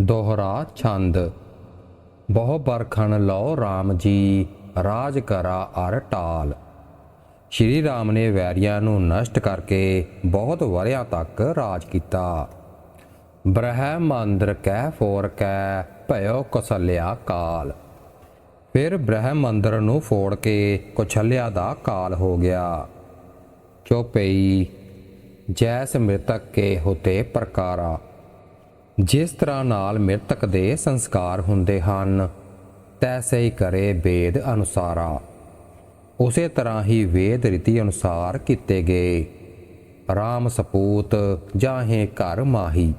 ਦੋਹਰਾ ਛੰਦ। ਬਹੁ ਬਰਖਣ ਲਓ RAM ਜੀ, ਰਾਜ ਕਰਾ ਅਰ ਟਾਲ। ਸ਼੍ਰੀ ਰਾਮ ਨੇ ਵੈਰੀਆਂ ਨੂੰ ਨਸ਼ਟ ਕਰਕੇ ਬਹੁਤ ਵਰਿਆਂ ਤੱਕ ਰਾਜ ਕੀਤਾ। ਬ੍ਰਹਮੰਦਰ ਕਹਿ ਫੋਰ ਕੈ, ਭਇਓ ਕਸਲਿਆ ਕਾਲ। ਫਿਰ ਬ੍ਰਹਮੰਦਰ ਨੂੰ ਫੋੜ ਕੇ ਕੁਛਲਿਆ ਦਾ ਕਾਲ ਹੋ ਗਿਆ। ਚੋਪਈ, ਜੈਸ ਮ੍ਰਿਤਕ ਕੇ ਹੋਤੇ ਪ੍ਰਕਾਰਾ। ਜਿਸ ਤਰ੍ਹਾਂ ਨਾਲ ਮ੍ਰਿਤਕ ਦੇ ਸੰਸਕਾਰ ਹੁੰਦੇ ਹਨ, ਤੈਸੇ ਹੀ ਕਰੇ ਵੇਦ ਅਨੁਸਾਰਾ। ਉਸੇ ਤਰ੍ਹਾਂ ਹੀ ਵੇਦ ਰੀਤੀ ਅਨੁਸਾਰ ਕੀਤੇ ਗਏ। ਰਾਮ ਸਪੂਤ ਜਾਹੇ ਘਰ ਮਾਹੀ,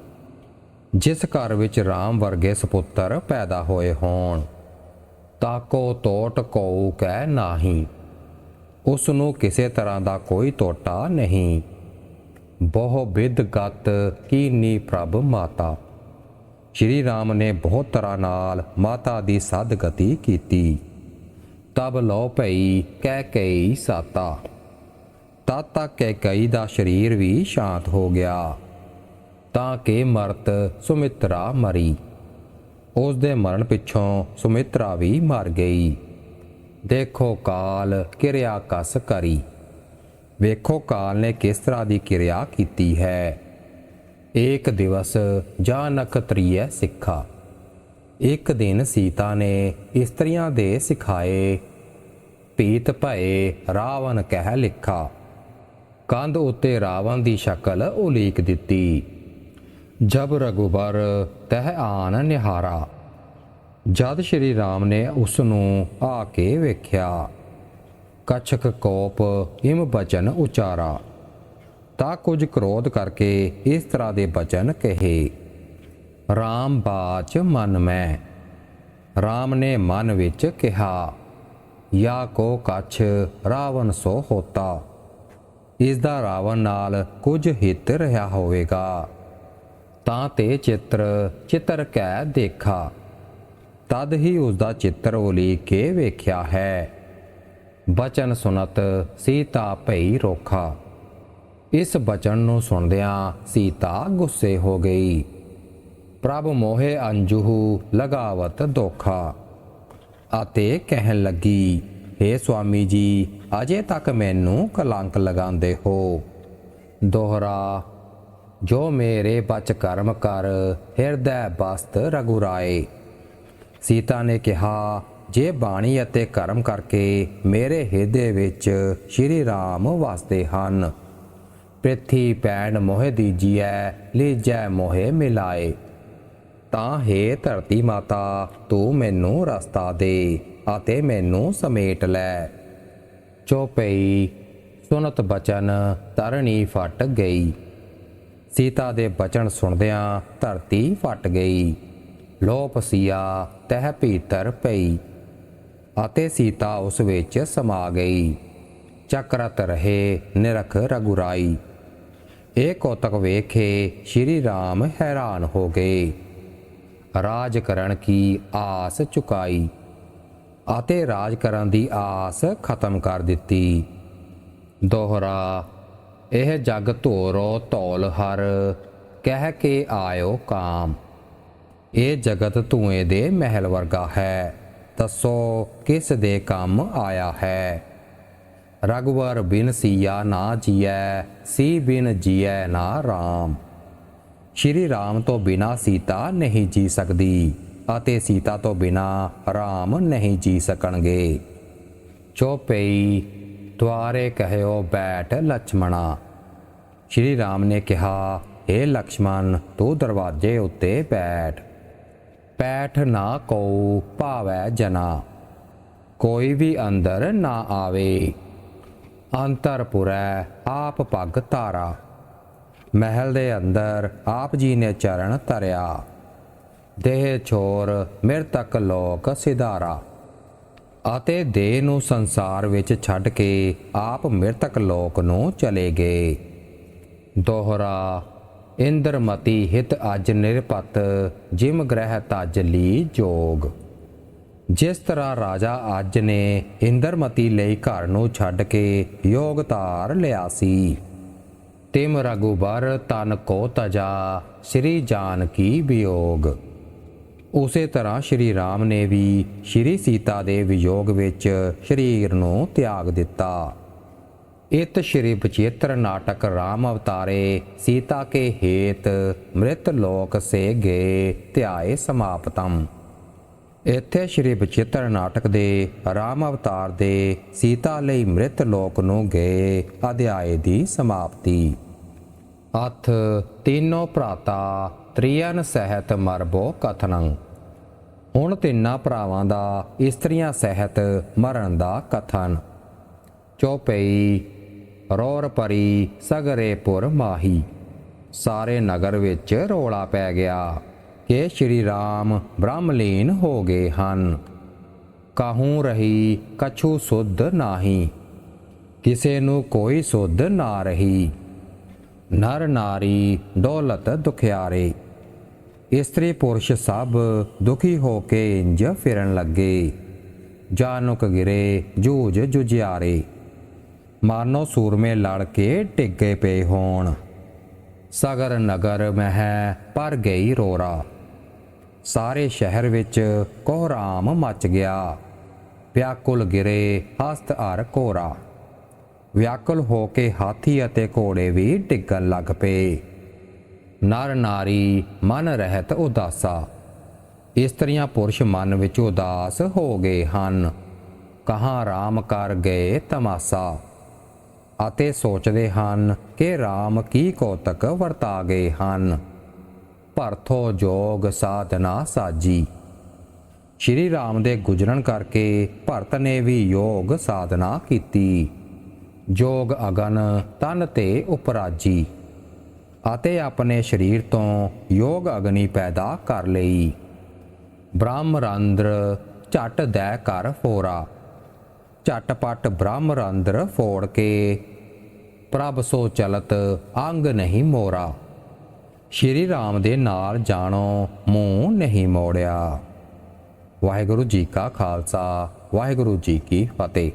ਜਿਸ ਘਰ ਵਿੱਚ ਰਾਮ ਵਰਗੇ ਸੁਪੁੱਤਰ ਪੈਦਾ ਹੋਏ ਹੋਣ ਤਾਕੋ ਤੋਟ ਕੋ ਕਹਿ ਨਾਹੀ ਉਸ ਨੂੰ ਕਿਸੇ ਤਰ੍ਹਾਂ ਦਾ ਕੋਈ ਤੋਟਾ ਨਹੀਂ। ਬਹੁ ਵਿਦ ਗਤ ਕੀਨੀ ਪ੍ਰਭ ਮਾਤਾ। ਸ਼੍ਰੀ ਰਾਮ ਨੇ ਬਹੁਤ ਤਰ੍ਹਾਂ ਨਾਲ ਮਾਤਾ ਦੀ ਸਦਗਤੀ ਕੀਤੀ। ਤਬ ਲੋ ਭਈ ਕਹਿ ਕਈ ਸਾਤਾ। ਤਦ ਤੱਕ ਕਹਿ ਕਈ ਦਾ ਸਰੀਰ ਵੀ ਸ਼ਾਂਤ ਹੋ ਗਿਆ। ਤਾਂ ਕਿ ਮਰਤ ਸੁਮਿਤਰਾ ਮਰੀ। ਉਸ ਦੇ ਮਰਨ ਪਿੱਛੋਂ ਸੁਮਿਤਰਾ ਵੀ ਮਰ ਗਈ। ਦੇਖੋ ਕਾਲ ਕਿਰਿਆ ਕਸ ਕਰੀ। ਵੇਖੋ ਕਾਲ ਨੇ ਕਿਸ ਤਰ੍ਹਾਂ ਦੀ ਕਿਰਿਆ ਕੀਤੀ ਹੈ। ਏਕ ਦਿਵਸ ਜਾਂ ਨਖਤਰੀਏ ਸਿੱਖਾ। ਇੱਕ ਦਿਨ ਸੀਤਾ ਨੇ ਇਸਤਰੀਆਂ ਦੇ ਸਿਖਾਏ, ਪੀਤ ਭਏ ਰਾਵਣ ਕਹਿ ਲਿਖਾ। ਕੰਧ ਉੱਤੇ ਰਾਵਣ ਦੀ ਸ਼ਕਲ ਉਲੀਕ ਦਿੱਤੀ। ਜਬ ਰਘੁਬਰ ਤਹ ਆਨ ਨਿਹਾਰਾ, ਜਦ ਸ਼੍ਰੀ ਰਾਮ ਨੇ ਉਸ ਨੂੰ ਆ ਕੇ ਵੇਖਿਆ, ਕਛਕ ਕੋਪ ਇਮ ਬਚਨ ਉਚਾਰਾ। ਤਾਂ ਕੁਝ ਕ੍ਰੋਧ ਕਰਕੇ ਇਸ ਤਰ੍ਹਾਂ ਦੇ ਬਚਨ ਕਹੇ RAM ਬਾਚ ਮਨ ਮੈਂ। RAM ਨੇ ਮਨ ਵਿੱਚ ਕਿਹਾ, ਯਾ ਕੋ ਕਛ ਰਾਵਣ ਸੋ ਹੋਤਾ। ਇਸ ਦਾ ਰਾਵਣ ਨਾਲ ਕੁਝ ਹਿੱਤ ਰਿਹਾ ਹੋਵੇਗਾ। ਤਾਂ ਤੇ ਚਿੱਤਰ ਚਿੱਤਰ ਕੈ ਦੇਖਾ। ਤਦ ਹੀ ਉਸ ਦਾ ਚਿੱਤਰ ਉਲੀਕ ਕੇ ਵੇਖਿਆ ਹੈ। ਬਚਨ ਸੁਨਤ ਸੀਤਾ ਭਈ ਰੋਖਾ। ਇਸ ਬਚਨ ਨੂੰ ਸੁਣਦਿਆਂ ਸੀਤਾ ਗੁੱਸੇ ਹੋ ਗਈ। ਪ੍ਰਭ ਮੋਹੇ ਅੰਜੂਹੂ ਲਗਾਵਤ ਦੋਖਾ ਅਤੇ ਕਹਿਣ ਲੱਗੀ हे ਸੁਆਮੀ ਜੀ, ਅਜੇ ਤੱਕ ਮੈਨੂੰ ਕਲੰਕ ਲਗਾਉਂਦੇ ਹੋ। ਦੋਹਰਾ, ਜੋ ਮੇਰੇ ਬਚ ਕਰਮ ਕਰ, ਹਿਰਦੈ ਬਸਤ ਰਗੁਰਾਏ। ਸੀਤਾ ਨੇ ਕਿਹਾ, ਜੇ ਬਾਣੀ ਅਤੇ ਕਰਮ ਕਰਕੇ ਮੇਰੇ ਹਿਰਦੇ ਵਿੱਚ ਸ਼੍ਰੀ ਰਾਮ ਵਸਦੇ ਹਨ ਪ੍ਰਿਥੀ ਪੈਣ ਮੋਹਿ ਦੀਜੀਐ, ਲੀਜੈ ਮੋਹਿ ਮਿਲਾਏ। ਤਾਂ ਹੈ ਧਰਤੀ ਮਾਤਾ, ਤੂੰ ਮੈਨੂੰ ਰਸਤਾ ਦੇ ਅਤੇ ਮੈਨੂੰ ਸਮੇਟ ਲੈ। ਚੋਪਈ, ਸੁਨਤ ਬਚਨ ਤਰਣੀ ਫਟ ਗਈ। ਸੀਤਾ ਦੇ ਬਚਨ ਸੁਣਦਿਆਂ ਧਰਤੀ ਫਟ ਗਈ। ਲੋਪ ਸੀਆ, ਤਹਿ ਭੀਤਰ ਪਈ। ਅਤੇ ਸੀਤਾ ਉਸ ਵਿੱਚ ਸਮਾ ਗਈ। ਚਕਰਤ ਰਹੇ ਨਿਰਖ ਰਗੁਰਾਈ। ਇਹ ਕੋਤਕ ਵੇਖੇ ਸ਼੍ਰੀ ਰਾਮ ਹੈਰਾਨ ਹੋ ਗਏ। ਰਾਜ ਕਰਨ ਕੀ ਆਸ ਚੁਕਾਈ ਅਤੇ ਰਾਜ ਕਰਨ ਦੀ ਆਸ ਖਤਮ ਕਰ ਦਿੱਤੀ। ਦੋਹਰਾ, ਇਹ ਜਗ ਧੋਰੋ ਧੌਲ ਹਰ, ਕਹਿ ਕੇ ਆਇਓ ਕਾਮ। ਇਹ ਜਗਤ ਧੂਏ ਦੇ ਮਹਿਲ ਵਰਗਾ ਹੈ, ਦੱਸੋ ਕਿਸ ਦੇ ਕੰਮ ਆਇਆ ਹੈ? ਰਗਵਰ ਬਿਨ ਸੀਆ ਨਾ ਜੀਐ, ਸੀ ਬਿਨ ਜੀਐ ਨਾ RAM ਸ਼੍ਰੀ ਰਾਮ ਤੋਂ ਬਿਨਾ ਸੀਤਾ ਨਹੀਂ ਜੀ ਸਕਦੀ ਅਤੇ ਸੀਤਾ ਤੋਂ ਬਿਨਾ RAM ਨਹੀਂ ਜੀ ਸਕਣਗੇ। ਚੋਪਈ, ਦੁਆਰੇ ਕਹਿਓ ਬੈਠ ਲక్ష్మణ ਸ਼੍ਰੀ ਰਾਮ ਨੇ ਕਿਹਾ हे ਲక్ష్మణ ਤੂੰ ਦਰਵਾਜ਼ੇ ਉੱਤੇ ਬੈਠ। ਬੈਠ ਨਾ ਕਉ, ਭਾਵੈ ਜਨਾ। ਕੋਈ ਵੀ ਅੰਦਰ ਨਾ ਆਵੇ। ਅੰਤਰਪੁਰੈ ਆਪ ਪੱਗ ਧਾਰਾ। ਮਹਿਲ ਦੇ ਅੰਦਰ ਆਪ ਜੀ ਨੇ ਚਰਨ ਧਰਿਆ। ਦੇਹ ਛੋਰ, ਮਿਰਤਕ ਲੋਕ ਸਿਧਾਰਾ। ਅਤੇ ਦੇਹ ਨੂੰ ਸੰਸਾਰ ਵਿੱਚ ਛੱਡ ਕੇ ਆਪ ਮਿਰਤਕ ਲੋਕ ਨੂੰ ਚਲੇ ਗਏ। ਦੋਹਰਾ, ਇੰਦਰਮਤੀ ਹਿਤ ਅਜ ਨਿਰਪਤ ਜਿਮ ਗ੍ਰਹਿ ਤਜ ਲੀ ਜੋਗ। ਜਿਸ ਤਰ੍ਹਾਂ ਰਾਜਾ ਅੱਜ ਨੇ ਇੰਦਰਮਤੀ ਲਈ ਘਰ ਨੂੰ ਛੱਡ ਕੇ ਯੋਗ ਧਾਰ ਲਿਆ ਸੀ। ਤਿਮ ਰਗੁਬਰ ਤਨ ਕੋ ਤਜਾ, ਸ੍ਰੀ ਜਾਨਕੀ ਵਿਯੋਗ। ਉਸੇ ਤਰ੍ਹਾਂ ਸ਼੍ਰੀ ਰਾਮ ਨੇ ਵੀ ਸ਼੍ਰੀ ਸੀਤਾ ਦੇ ਵਿਯੋਗ ਵਿੱਚ ਸਰੀਰ ਨੂੰ ਤਿਆਗ ਦਿੱਤਾ। ਇਤ ਸ਼੍ਰੀ ਬਚਿੱਤਰ ਨਾਟਕ ਰਾਮ ਅਵਤਾਰੇ ਸੀਤਾ ਕੇ ਹੇਤ ਮ੍ਰਿਤ ਲੋਕ ਸੇ ਗਏ ਧਿਆਏ ਸਮਾਪਤਮ। ਇੱਥੇ ਸ਼੍ਰੀ ਬਚਿੱਤਰ ਨਾਟਕ ਦੇ ਰਾਮ ਅਵਤਾਰ ਦੇ ਸੀਤਾ ਲਈ ਮ੍ਰਿਤ ਲੋਕ ਨੂੰ ਗਏ ਅਧਿਆਏ ਦੀ ਸਮਾਪਤੀ। ਅਥ ਤੀਨੋ ਭਰਾਤਾ ਤ੍ਰਿਯਨ ਸਹਿਤ ਮਰਬੋ ਕਥਨੰ। ਹੁਣ ਤਿੰਨਾਂ ਭਰਾਵਾਂ ਦਾ ਇਸਤਰੀਆਂ ਸਹਿਤ ਮਰਨ ਦਾ ਕਥਨ। ਚੌਪਈ ਰੋਰ ਪਰੀ ਸਗਰੇਪੁਰ ਮਾਹੀ। ਸਾਰੇ ਨਗਰ ਵਿੱਚ ਰੋਲਾ ਪੈ ਗਿਆ। ਕਿ ਸ਼੍ਰੀ ਰਾਮ ਬ੍ਰਹਮਲੀਨ ਹੋ ਗਏ ਹਨ। ਕਾਹੂ ਰਹੀ ਕਛੂ ਸੁਧ ਨਾਹੀ? ਕਿਸੇ ਨੂੰ ਕੋਈ ਸੁਧ ਨਾ ਰਹੀ। ਨਰ ਨਾਰੀ ਦੌਲਤ ਦੁਖਿਆਰੇ। ਇਸਤਰੀ ਪੁਰਸ਼ ਸਭ ਦੁਖੀ ਹੋ ਕੇ ਇੰਜ ਫਿਰਨ ਲੱਗੇ। ਜਾਨੁਕ ਗਿਰੇ ਜੂਝ ਜੁਝਿਆਰੇ। ਮਾਨੋ ਸੂਰਮੇ ਲੜ ਕੇ ਟਿੱਗੇ ਪਏ ਹੋਣ। ਸਗਰ ਨਗਰ ਮਹਿ ਪਰ ਗਈ ਰੋਰਾ। ਸਾਰੇ ਸ਼ਹਿਰ ਵਿੱਚ ਕੋਹਰਾਮ ਮਚ ਗਿਆ। ਵਿਆਕੁਲ ਗਿਰੇ ਹਸਤ ਹਰ ਕੋਰਾ। ਵਿਆਕੁਲ ਹੋ ਕੇ ਹਾਥੀ ਅਤੇ ਘੋੜੇ ਵੀ ਡਿੱਗਣ ਲੱਗ ਪਏ। ਨਰ ਨਾਰੀ ਮਨ ਰਹਿਤ ਉਦਾਸਾ। ਇਸਤਰੀਆਂ ਪੁਰਸ਼ ਮਨ ਵਿੱਚ ਉਦਾਸ ਹੋ ਗਏ ਹਨ। ਕਹਾਂ ਰਾਮ ਕਰ ਗਏ ਤਮਾਸਾ। ਅਤੇ ਸੋਚਦੇ ਹਨ ਕਿ ਰਾਮ ਕੀ ਕੋਤਕ ਵਰਤਾ ਗਏ ਹਨ। ਭਰਥੋ ਜੋਗ ਸਾਧਨਾ ਸਾਜੀ। ਸ਼੍ਰੀ ਰਾਮ ਦੇ ਗੁਜਰਨ ਕਰਕੇ ਭਰਤ ਨੇ ਵੀ ਯੋਗ ਸਾਧਨਾ ਕੀਤੀ। ਜੋਗ ਅਗਨ ਤਨ ਤੇ ਉਪਰਾਜੀ ਅਤੇ ਆਪਣੇ ਸਰੀਰ ਤੋਂ ਯੋਗ ਅਗਨੀ ਪੈਦਾ ਕਰ ਲਈ। ਬ੍ਰਹਮਰੰਦਰ ਝਟ ਦੈ ਕਰ ਫੋਰਾ। ਝਟਪਟ ਬ੍ਰਹਮਰੰਦਰ ਫੋੜ ਕੇ ਪ੍ਰਭ ਸੋ ਚਲਤ ਅੰਗ ਨਹੀਂ ਮੋਰਾ। ਸ਼੍ਰੀ ਰਾਮ ਦੇ ਨਾਲ ਜਾਣੋ, ਮੂੰਹ ਨਹੀਂ ਮੋੜਿਆ। ਵਾਹਿਗੁਰੂ ਜੀ ਕਾ ਖਾਲਸਾ, ਵਾਹਿਗੁਰੂ ਜੀ ਕੀ ਫਤਿਹ।